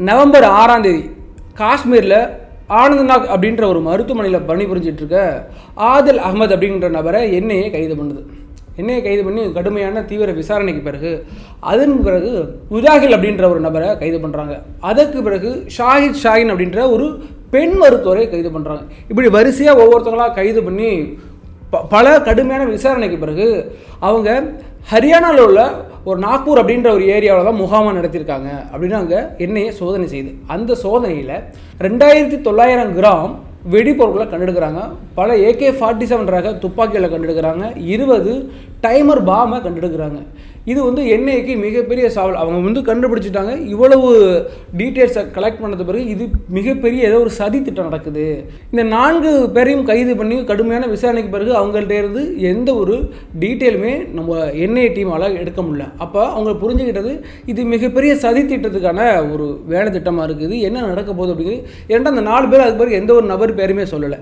November ஆறாம் தேதி காஷ்மீரில் ஆனந்த்நாக் அப்படின்ற ஒரு மருத்துவமனையில் பணிபுரிஞ்சிட்டு இருக்க ஆதில் அகமது அப்படின்ற நபரை என்ஐஏ கைது பண்ணுது. என்ஐஏ கைது பண்ணி கடுமையான தீவிர விசாரணைக்கு பிறகு அதன் பிறகு உஜாகில் அப்படின்ற ஒரு நபரை கைது பண்ணுறாங்க அதற்கு பிறகு ஷாஹித் ஷாஹின் அப்படின்ற ஒரு பெண் மருத்துவரை கைது பண்ணுறாங்க இப்படி வரிசையாக ஒவ்வொருத்தங்களாக கைது பண்ணி ப- பல கடுமையான விசாரணைக்கு பிறகு அவங்க ஹரியானாவில் உள்ள ஒரு நாக்பூர் அப்படின்ற ஒரு ஏரியாவில் தான் முகாமை நடத்தியிருக்காங்க அப்படின்னு அங்கே எண்ணெயை சோதனை செய்யுது அந்த சோதனையில் ரெண்டாயிரத்தி தொள்ளாயிரம் கிராம் வெடிப்பொருட்களை கண்டெடுக்கிறாங்க. பல ஏகே ஃபார்ட்டி செவன் ரக துப்பாக்கிகளை கண்டெடுக்கிறாங்க. இருபது டைமர் பாமை கண்டெடுக்கிறாங்க. இது வந்து என்ஐக்கு மிகப்பெரிய சவால். அவங்க வந்து கண்டுபிடிச்சிட்டாங்க. இவ்வளவு டீட்டெயில்ஸை கலெக்ட் பண்ணது பிறகு இது மிகப்பெரிய ஏதோ ஒரு சதி திட்டம் நடக்குது. இந்த நான்கு பேரையும் கைது பண்ணி கடுமையான விசாரணைக்கு பிறகு அவங்கள்ட்ட இருந்து எந்த ஒரு டீட்டெயிலுமே நம்ம என்ஐ டீமால் எடுக்க முடியல. அப்போ அவங்க புரிஞ்சுக்கிட்டது இது மிகப்பெரிய சதி திட்டத்துக்கான ஒரு வேலை திட்டமாக இருக்குது. என்ன நடக்க போகுது அப்படிங்கிறது ஏன்டா அந்த நாலு பேர் அதுக்கு பிறகு எந்த ஒரு நபர் பேருமே சொல்லலை.